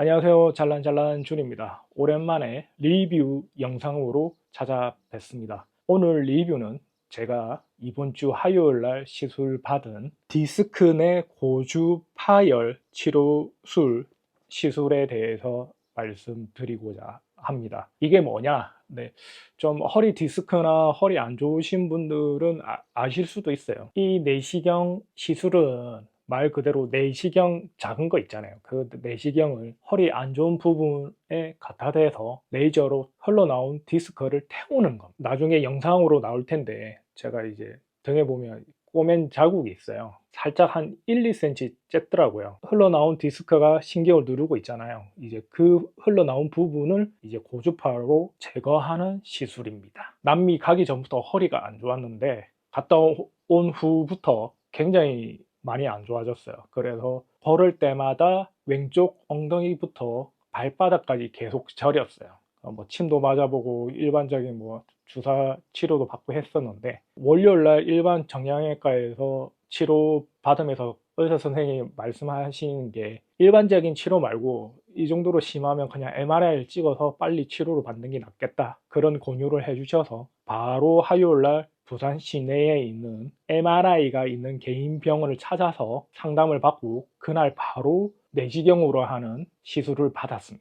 안녕하세요. 잘란잘란 준입니다. 오랜만에 리뷰 영상으로 찾아뵙습니다. 오늘 리뷰는 제가 이번 주 화요일 날 시술 받은 디스크 내 고주 파열 치료술 시술에 대해서 말씀드리고자 합니다. 이게 뭐냐? 네. 좀 허리 디스크나 허리 안 좋으신 분들은 아, 실 수도 있어요. 이 내시경 시술은 말 그대로 내시경 작은 거 있잖아요. 그 내시경을 허리 안 좋은 부분에 갖다 대서 레이저로 흘러나온 디스크를 태우는 것. 나중에 영상으로 나올 텐데 제가 이제 등에 보면 꼬맨 자국이 있어요. 살짝 한 1, 2cm 쨌더라고요. 흘러나온 디스크가 신경을 누르고 있잖아요. 이제 그 흘러나온 부분을 이제 고주파로 제거하는 시술입니다. 남미 가기 전부터 허리가 안 좋았는데 갔다 온 후부터 굉장히 많이 안 좋아졌어요. 그래서 걸을 때마다 왼쪽 엉덩이부터 발바닥까지 계속 저렸어요. 어, 뭐 침도 맞아보고 일반적인 뭐 주사 치료도 받고 했었는데 월요일 날 일반 정형외과에서 치료 받으면서 의사 선생님이 말씀하시는 게 일반적인 치료 말고 이 정도로 심하면 그냥 MRI를 찍어서 빨리 치료를 받는 게 낫겠다 그런 권유를 해주셔서 바로 화요일 날 부산 시내에 있는 MRI가 있는 개인 병원을 찾아서 상담을 받고 그날 바로 내시경으로 하는 시술을 받았습니다.